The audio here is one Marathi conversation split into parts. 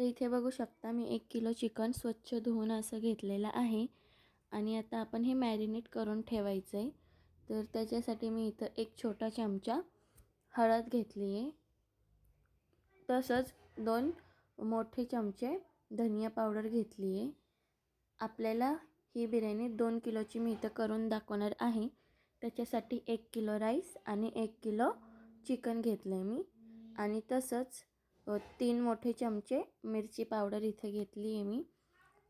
तर इथे बघू शकता मी एक किलो चिकन स्वच्छ धुवून असं घेतलेलं आहे. आणि आता आपण हे मॅरिनेट करून ठेवायचं आहे तर त्याच्यासाठी मी इथं एक छोटा चमचा हळद घेतली आहे तसंच दोन मोठे चमचे धनिया पावडर घेतली आहे आपल्याला ही बिर्याणी दोन किलोची मी इथं करून दाखवणार आहे. त्याच्यासाठी एक किलो राईस आणि एक किलो चिकन घेतलं आहे मी. आणि तसंच तीन मोठे चमचे मिरची पावडर इथे घेतली आहे मी.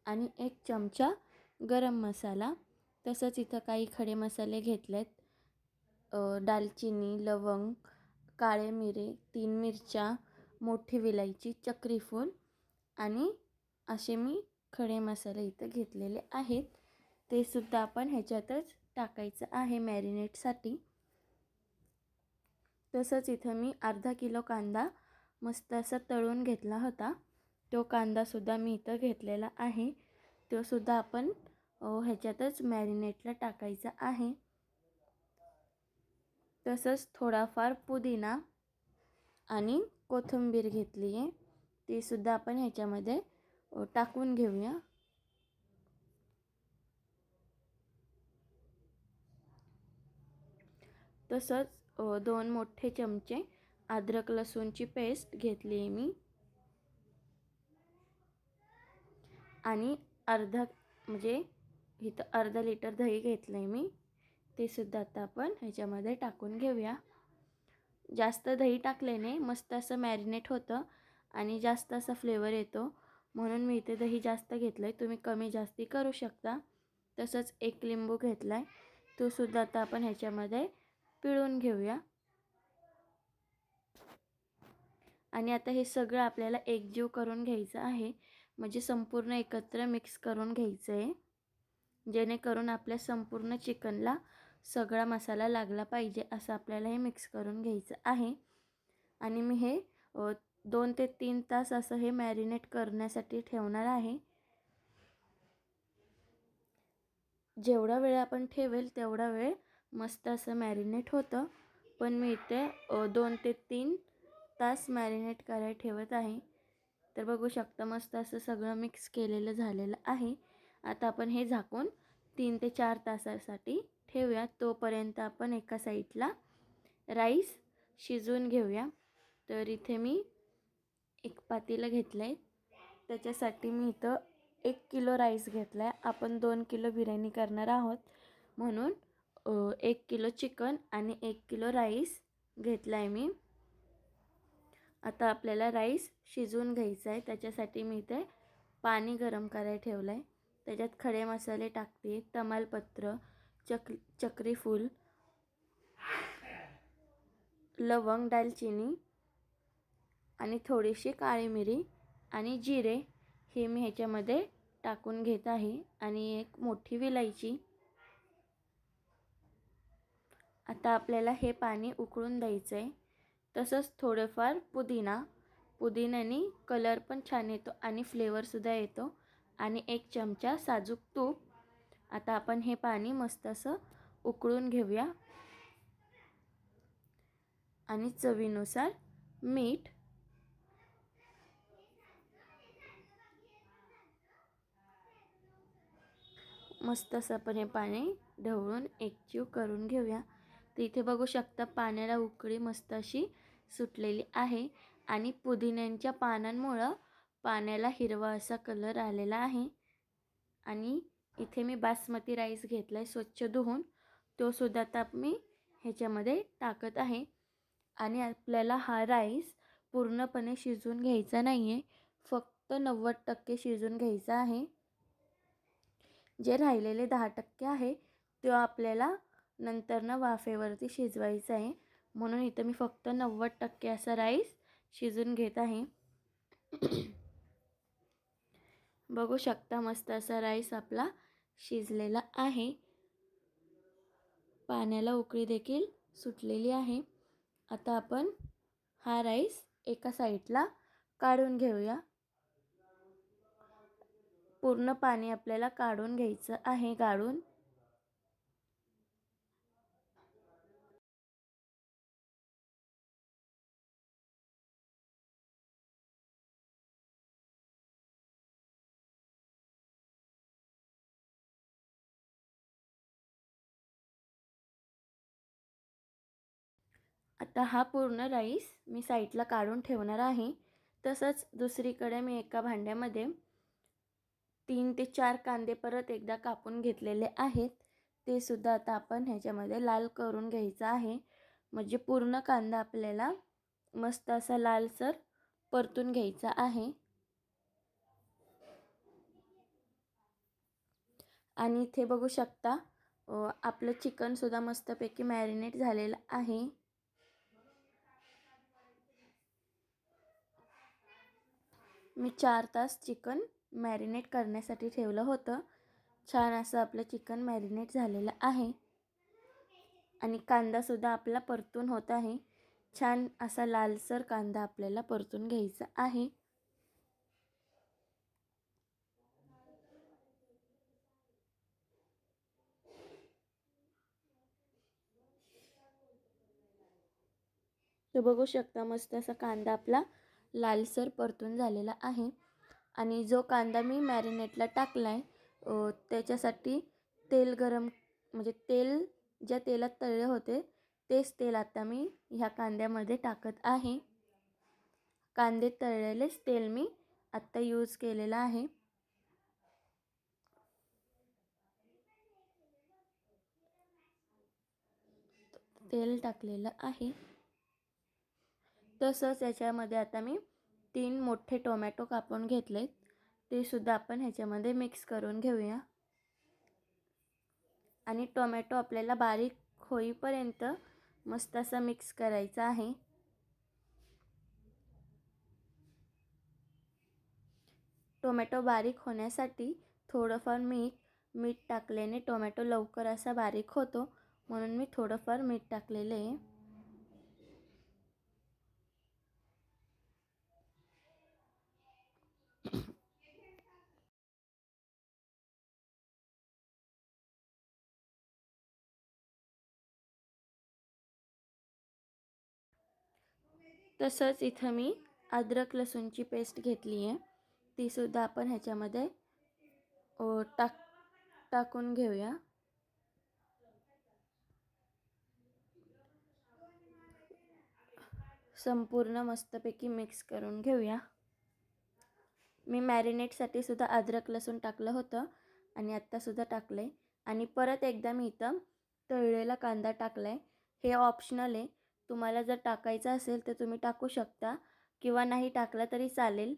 आणि एक चमचा गरम मसाला. तसंच इथं काही खडे मसाले घेतलेत. दालचिनी लवंग काळे मिरे तीन मिरच्या मोठी विलायची चक्रीफूल आणि असे मी खडे मसाले इथं घेतलेले आहेत. ते सुद्धा आपण ह्याच्यातच टाकायचं आहे मॅरिनेटसाठी तसंच इथं मी अर्धा किलो कांदा मस्त असा तळून घेतला होता. तो कांदासुद्धा मी इथं घेतलेला आहे. तो सुद्धा आपण ह्याच्यातच मॅरिनेटला टाकायचा आहे. तसंच थोडाफार पुदिना आणि कोथिंबीर घेतली आहे तीसुद्धा आपण ह्याच्यामध्ये टाकून घेऊया. तसंच दोन मोठे चमचे अद्रक लसूणची पेस्ट घेतली आहे मी. आणि अर्धा म्हणजे इथं अर्धा लिटर दही घेतलं आहे मी. ते सुद्धा आता आपण ह्याच्यामध्ये टाकून घेऊया. जास्त दही टाकल्याने मस्त असं मॅरिनेट होतं आणि जास्त असा फ्लेवर येतो. म्हणून मी इथे दही जास्त घेतलं आहे तुम्ही कमी जास्ती करू शकता. तसंच एक लिंबू घेतला आहे तो सुद्धा आता आपण ह्याच्यामध्ये पिळून घेऊया. आणि आता हे सगळं आपल्याला एकजीव करून घ्यायचं आहे. म्हणजे संपूर्ण एकत्र मिक्स करून घ्यायचं आहे जेणेकरून आपल्या संपूर्ण चिकनला सगळा मसाला लागला पाहिजे असं आपल्याला हे मिक्स करून घ्यायचं आहे. आणि मी हे दोन ते तीन तास असं हे मॅरिनेट करण्यासाठी ठेवणार आहे. जेवढा वेळ आपण ठेवेल तेवढा वेळ मस्त असं मॅरिनेट होतं. पण मी इथे दोन ते तीन तास मॅरिनेट करायला ठेवत आहे. तर बघू शकता मस्त असं सगळं मिक्स केलेलं झालेलं आहे. आता आपण हे झाकून तीन ते चार तासासाठी ठेवूया. तोपर्यंत आपण एका साईडला राईस शिजवून घेऊया. तर इथे मी एक पातीला घेतलं आहे त्याच्यासाठी मी इथं एक किलो राईस घेतला आहे आपण दोन किलो बिर्याणी करणार आहोत. म्हणून एक किलो चिकन आणि एक किलो राईस घेतला आहे मी. आता आपल्याला राईस शिजवून घ्यायचा आहे. त्याच्यासाठी मी इथे पाणी गरम करायला ठेवलं आहे. त्याच्यात खडे मसाले टाकते तमालपत्र चक चक्रीफूल लवंग दालचिनी आणि थोडीशी काळी मिरी आणि जिरे हे मी ह्याच्यामध्ये टाकून घेत आहे. आणि एक मोठी विलायची. आता आपल्याला हे पाणी उकळून द्यायचं आहे. तसंच थोडंफार पुदिना. पुदिन्याने कलर पण छान येतो आणि फ्लेवरसुद्धा येतो. आणि एक चमचा साजूक तूप. आता आपण हे पाणी मस्त असं उकळून घेऊया. आणि चवीनुसार मीठ. मस्त असं आपण हे पाणी ढवळून एकजीव करून घेऊया. तर इथे बघू शकता पाण्याला उकळी मस्त अशी सुटलेली आहे आणि पुदिन्यांच्या पानांमुळं पाण्याला हिरवा असा कलर आलेला आहे. आणि इथे मी बासमती राईस घेतला आहे स्वच्छ धुवून. तो सुद्धा मी ह्याच्यामध्ये टाकत आहे. आणि आपल्याला हा राईस पूर्णपणे शिजवून घ्यायचा नाही आहे फक्त नव्वद टक्के शिजून घ्यायचा आहे. जे राहिलेले दहा टक्के आहे तो आपल्याला नंतरनं वाफेवरती शिजवायचं आहे. म्हणून इथं मी फक्त नव्वद टक्के असा राईस शिजून घेत आहे. बघू शकता मस्त असा राईस आपला शिजलेला आहे. पाण्याला उकळी देखील सुटलेली आहे. आता आपण हा राईस एका साईडला काढून घेऊया. पूर्ण पाणी आपल्याला काढून घ्यायचं आहे गाळून. आता हा पूर्ण राईस मी साईडला काढून ठेवणार आहे. तसंच दुसरीकडे मी एका भांड्यामध्ये तीन ते चार कांदे परत एकदा कापून घेतलेले आहेत. ते सुद्धा आता आपण ह्याच्यामध्ये लाल करून घ्यायचं आहे. म्हणजे पूर्ण कांदा आपल्याला मस्त असा लालसर परतून घ्यायचा आहे. आणि इथे बघू शकता आपलं चिकनसुद्धा मस्तपैकी मॅरिनेट झालेलं आहे. मी चार तास चिकन मॅरिनेट करण्यासाठी ठेवलं होतं. छान असं आपलं चिकन मॅरिनेट झालेलं आहे. आणि कांदासुद्धा आपला परतून होत आहे. छान असा लालसर कांदा आपल्याला परतून घ्यायचा आहे. तर बघू शकता मस्त असा कांदा आपला लालसर परतून झालेला आहे. आणि जो कांदा मी मॅरिनेटला टाकला आहे त्याच्यासाठी तेल गरम म्हणजे तेल ज्या तेलात तळले होते तेच तेल आता मी ह्या कांद्यामध्ये टाकत आहे. कांदे तळलेलेच तेल मी आत्ता यूज केलेलं आहे. तेल टाकलेलं आहे. तसंच याच्यामध्ये आता मी तीन मोठे टोमॅटो कापून घेतलेत. ते सुद्धा आपण ह्याच्यामध्ये मिक्स करून घेऊया. आणि टोमॅटो आपल्याला बारीक होईपर्यंत मस्त असं मिक्स करायचं आहे. टोमॅटो बारीक होण्यासाठी थोडंफार मीठ मीठ टाकल्याने टोमॅटो लवकर असा बारीक होतो. म्हणून मी थोडंफार मीठ टाकलेलं आहे. तसंच इथं मी अद्रक लसूणची पेस्ट घेतली आहे. तीसुद्धा आपण ह्याच्यामध्ये टाक टाकून घेऊया. संपूर्ण मस्तपैकी मिक्स करून घेऊया. मी मॅरिनेटसाठी सुद्धा अद्रक लसूण टाकलं होतं आणि आत्तासुद्धा टाकलं आहे आणि परत एकदा मी इथं तळलेला कांदा टाकला आहे हे ऑप्शनल आहे. तुम्हाला जर टाकायचं असेल तर तुम्ही टाकू शकता. किंवा नाही टाकला तरी चालेल.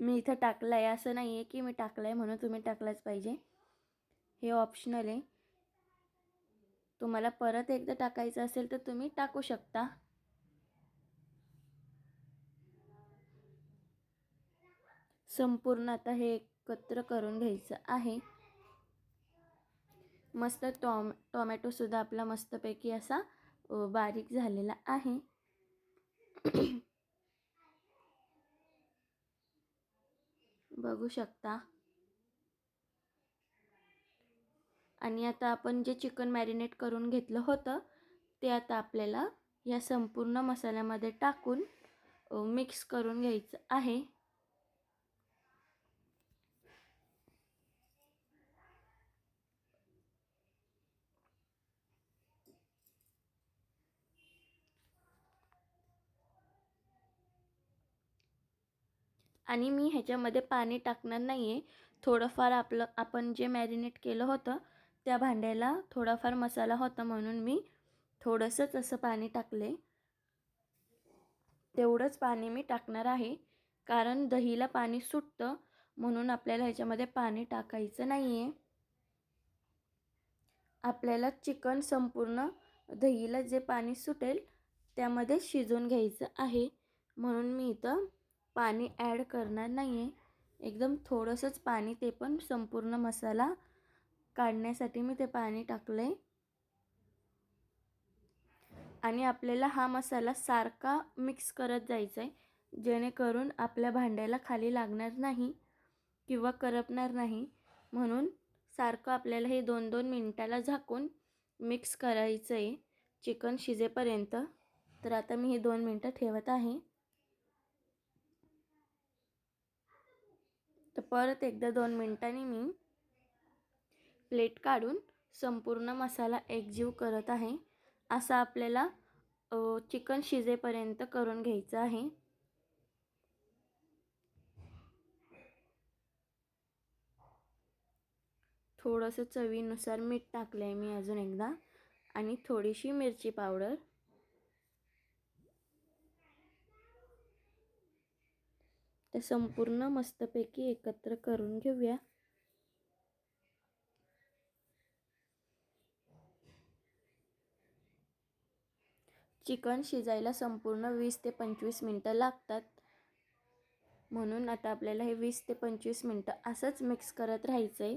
मी इथं टाकलं आहे असं नाही आहे की मी टाकलं आहे म्हणून तुम्ही टाकलाच पाहिजे. हे ऑप्शनल आहे. तुम्हाला परत एकदा टाकायचं असेल तर तुम्ही टाकू शकता. संपूर्ण आता हे एकत्र करून घ्यायचं आहे. मस्त टॉम टॉमॅटोसुद्धा आपला मस्तपैकी असा बारीक झालेला आहे. बघू शकता. आणि आता आपण जे चिकन मॅरिनेट करून घेतलं होतं ते आता आपल्याला या संपूर्ण मसाल्यामध्ये टाकून मिक्स करून घ्यायचं आहे. आणि मी ह्याच्यामध्ये पाणी टाकणार नाही आहे थोडंफार आपलं आपण जे मॅरिनेट केलं होतं त्या भांड्याला थोडाफार मसाला होता म्हणून मी थोडंसंच असं पाणी टाकले. तेवढंच पाणी मी टाकणार आहे. कारण दहीला पाणी सुटतं म्हणून आपल्याला ह्याच्यामध्ये पाणी टाकायचं नाही आहे आपल्याला चिकन संपूर्ण दहीला जे पाणी सुटेल त्यामध्ये शिजवून घ्यायचं आहे. म्हणून मी इथं पाणी ॲड करणार नाही आहे एकदम थोडंसंच पाणी ते पण संपूर्ण मसाला काढण्यासाठी मी ते पाणी टाकलं आहे आणि आपल्याला हा मसाला सारखा मिक्स करत जायचा आहे जेणेकरून आपल्या भांड्याला खाली लागणार नाही किंवा करपणार नाही. म्हणून सारखं आपल्याला हे दोन दोन मिनटाला झाकून मिक्स करायचं आहे चिकन शिजेपर्यंत. तर आता मी हे दोन मिनटं ठेवत आहे. परत एकदा दोन मिनटांनी मी प्लेट काढून संपूर्ण मसाला एकजीव करत आहे. असा आपल्याला चिकन शिजेपर्यंत करून घ्यायचं आहे. थोडंसं चवीनुसार मीठ टाकलं आहे मी अजून एकदा. आणि थोडीशी मिरची पावडर ते संपूर्ण मस्तपैकी एकत्र करून घेऊया. चिकन शिजायला संपूर्ण वीस ते पंचवीस मिनटं लागतात. म्हणून आता आपल्याला हे वीस ते पंचवीस मिनटं असंच मिक्स करत राहायचं आहे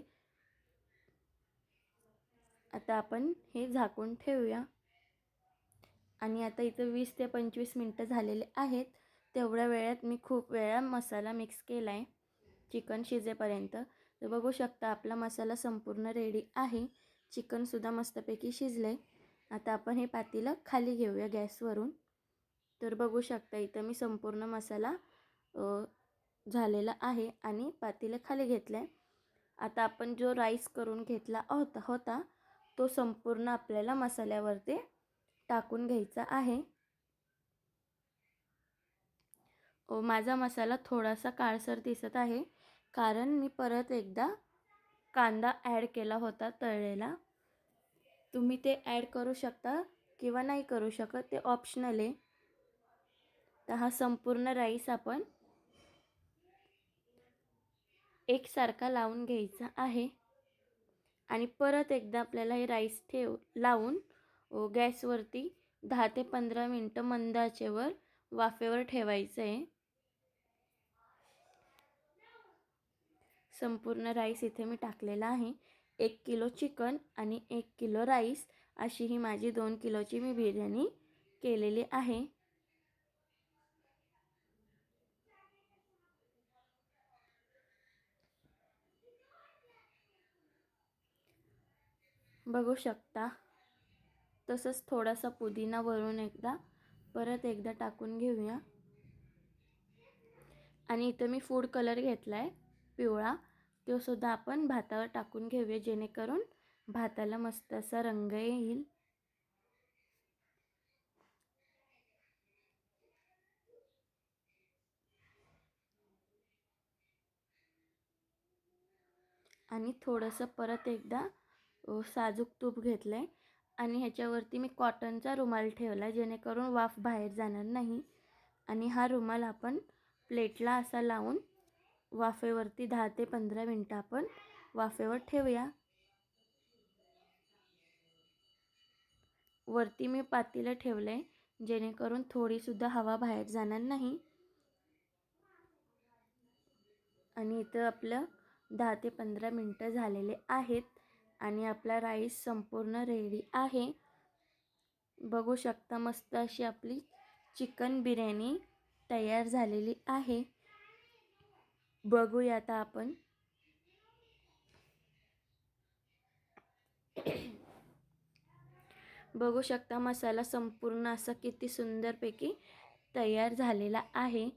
आता आपण हे झाकून ठेवूया. आणि आता इथं वीस ते पंचवीस मिनटं झालेले आहेत. तेवढ्या वेळात मी खूप वेळा मसाला मिक्स केला आहे चिकन शिजेपर्यंत. तर बघू शकता आपला मसाला संपूर्ण रेडी आहे. चिकनसुद्धा मस्तपैकी शिजले आता आपण हे पातेलं खाली घेऊया गॅसवरून तर बघू शकता इथं मी संपूर्ण मसाला झालेला आहे आणि पातेलं खाली घेतलं आहे आता आपण जो राईस करून घेतला होता होता तो संपूर्ण आपल्याला मसाल्यावरती टाकून घ्यायचा आहे. माझा मसाला थोडासा काळसर दिसत आहे. कारण मी परत एकदा कांदा ॲड केला होता तळलेला. तुम्ही ते ॲड करू शकता किंवा नाही करू शकत ते ऑप्शनल आहे. तर हा संपूर्ण राईस आपण एकसारखा लावून घ्यायचा आहे. आणि परत एकदा आपल्याला हे राईस ठेव लावून गॅसवरती दहा ते पंधरा मिनटं मंदाचेवर वाफेवर ठेवायचं आहे. संपूर्ण राईस इथे मी टाकलेला आहे. एक किलो चिकन आणि एक किलो राईस. अशी ही माझी दोन किलोची मी बिर्याणी केलेली आहे. बघू शकता. तसंच थोडासा पुदिना वरून एकदा परत एकदा टाकून घेऊया. आणि इथं मी फूड कलर घेतला आहे पिवळा. तोसुद्धा आपण भातावर टाकून घेऊया जेणेकरून भाताला मस्त असा रंग येईल. आणि थोडंसं परत एकदा साजूक तूप घेतलं आहे आणि ह्याच्यावरती मी कॉटनचा रुमाल ठेवला आहे जेणेकरून वाफ बाहेर जाणार नाही. आणि हा रुमाल आपण प्लेटला असा लावून वाफेवरती दहा ते पंधरा मिनटं आपण वाफेवर ठेवूया. वरती मी पातीला ठेवलं आहे जेणेकरून थोडीसुद्धा हवा बाहेर जाणार नाही. आणि इथं आपलं दहा ते पंधरा मिनटं झालेले आहेत आणि आपला राईस संपूर्ण रेडी आहे. बघू शकता मस्त अशी आपली चिकन बिर्याणी तयार झालेली आहे. बघूया आता आपण. बघू शकता मसाला संपूर्ण असा किती सुंदरपैकी तयार झालेला आहे.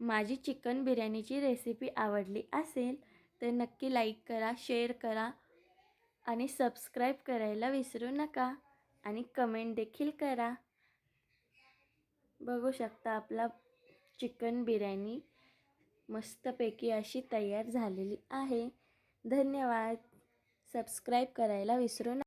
माझी चिकन बिर्याणीची रेसिपी आवडली असेल तर नक्की लाईक करा शेअर करा आणि सबस्क्राईब करायला विसरू नका आणि कमेंट देखील करा. बघू शकता आपला चिकन बिर्याणी मस्तपैकी अशी तयार झालेली आहे. धन्यवाद. सबस्क्राईब करायला विसरू नका